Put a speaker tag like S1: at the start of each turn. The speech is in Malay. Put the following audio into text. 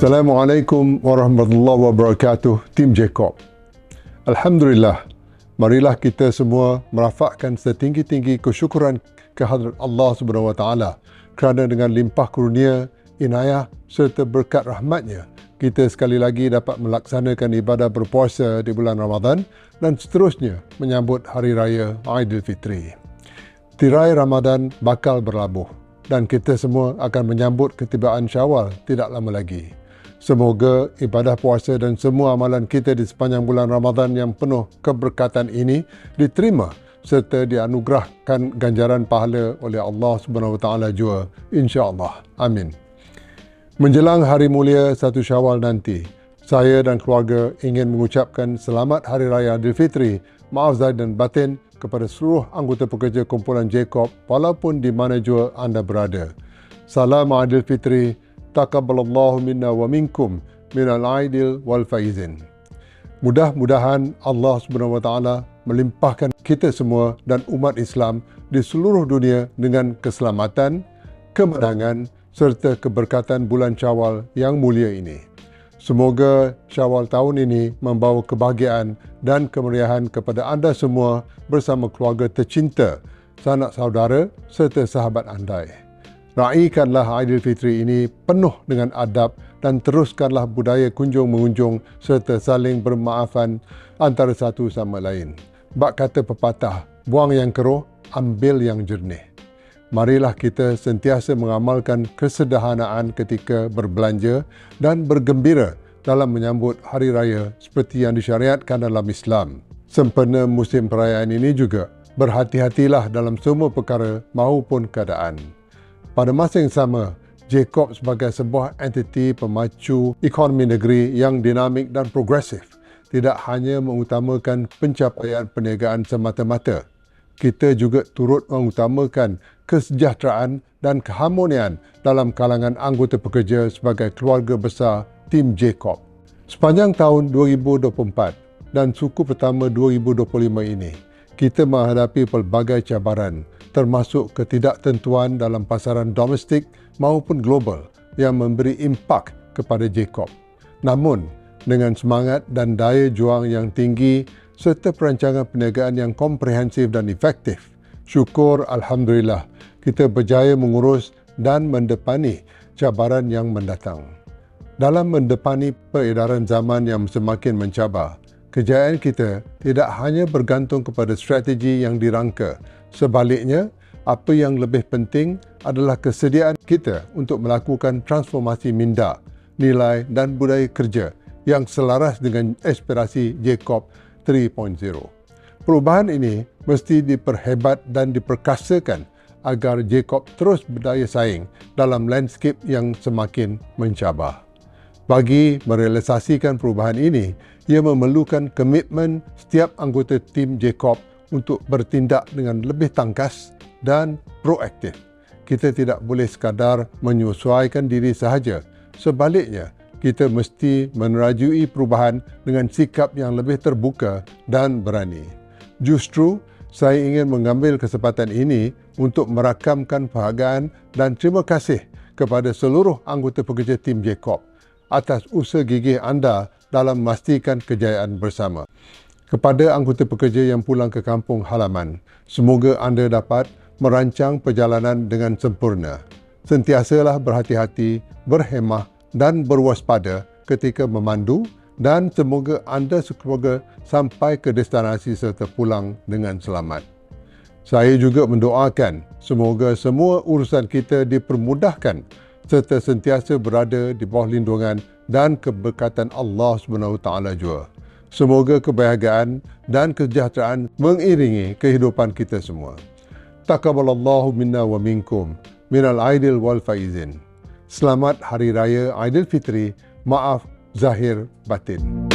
S1: Assalamualaikum warahmatullahi wabarakatuh Tim Jacob Alhamdulillah Marilah kita semua merafakkan setinggi-tinggi kesyukuran kehadrat Allah Taala kerana dengan limpah kurnia, inayah serta berkat rahmatnya kita sekali lagi dapat melaksanakan ibadah berpuasa di bulan Ramadan dan seterusnya menyambut Hari Raya Aidilfitri. Tirai Ramadan bakal berlabuh dan kita semua akan menyambut ketibaan Syawal tidak lama lagi. Semoga ibadah puasa dan semua amalan kita di sepanjang bulan Ramadan yang penuh keberkatan ini diterima serta dianugerahkan ganjaran pahala oleh Allah Subhanahu Wa Taala jua insya-Allah. Amin. Menjelang hari mulia satu Syawal nanti, saya dan keluarga ingin mengucapkan selamat Hari Raya Aidilfitri, maaf zahir dan batin kepada seluruh anggota pekerja kumpulan Jacob walaupun di mana jua anda berada. Salam Aidilfitri taqabbalallahu minna wa minkum minal aidil wal faizin. Mudah-mudahan Allah Subhanahu wa taala melimpahkan kita semua dan umat Islam di seluruh dunia dengan keselamatan, kemenangan serta keberkatan bulan Syawal yang mulia ini. Semoga Syawal tahun ini membawa kebahagiaan dan kemeriahan kepada anda semua bersama keluarga tercinta, sanak saudara serta sahabat andai. Raikanlah Aidilfitri ini penuh dengan adab dan teruskanlah budaya kunjung-mengunjung serta saling bermaafan antara satu sama lain. Bak kata pepatah, buang yang keruh, ambil yang jernih. Marilah kita sentiasa mengamalkan kesederhanaan ketika berbelanja dan bergembira dalam menyambut hari raya seperti yang disyariatkan dalam Islam. Sempena musim perayaan ini juga, berhati-hatilah dalam semua perkara maupun keadaan. Pada masa yang sama, Jacob sebagai sebuah entiti pemacu ekonomi negeri yang dinamik dan progresif tidak hanya mengutamakan pencapaian perniagaan semata-mata. Kita juga turut mengutamakan kesejahteraan dan keharmonian dalam kalangan anggota pekerja sebagai keluarga besar tim Jacob. Sepanjang tahun 2024 dan suku pertama 2025 ini, kita menghadapi pelbagai cabaran termasuk ketidaktentuan dalam pasaran domestik maupun global yang memberi impak kepada Jacob. Namun, dengan semangat dan daya juang yang tinggi serta perancangan perniagaan yang komprehensif dan efektif, syukur Alhamdulillah kita berjaya mengurus dan mendepani cabaran yang mendatang. Dalam mendepani peredaran zaman yang semakin mencabar, kejayaan kita tidak hanya bergantung kepada strategi yang dirangka Sebaliknya, apa yang lebih penting adalah kesediaan kita untuk melakukan transformasi minda, nilai dan budaya kerja yang selaras dengan aspirasi Jacob 3.0. Perubahan ini mesti diperhebat dan diperkasakan agar Jacob terus berdaya saing dalam landscape yang semakin mencabar. Bagi merealisasikan perubahan ini, ia memerlukan komitmen setiap anggota tim Jacob untuk bertindak dengan lebih tangkas dan proaktif. Kita tidak boleh sekadar menyesuaikan diri sahaja. Sebaliknya, kita mesti menerajui perubahan dengan sikap yang lebih terbuka dan berani. Justru, saya ingin mengambil kesempatan ini untuk merakamkan penghargaan dan terima kasih kepada seluruh anggota pekerja tim Jacob atas usaha gigih anda dalam memastikan kejayaan bersama. Kepada anggota pekerja yang pulang ke kampung halaman, semoga anda dapat merancang perjalanan dengan sempurna. Sentiasalah berhati-hati, berhemah dan berwaspada ketika memandu dan semoga anda sekeluarga sampai ke destinasi serta pulang dengan selamat. Saya juga mendoakan semoga semua urusan kita dipermudahkan serta sentiasa berada di bawah lindungan dan keberkatan Allah SWT jua. Semoga kebahagiaan dan kesejahteraan mengiringi kehidupan kita semua. Taqabbalallahu minna wa minkum minal aidil wal faizin. Selamat Hari Raya Aidilfitri. Maaf zahir batin.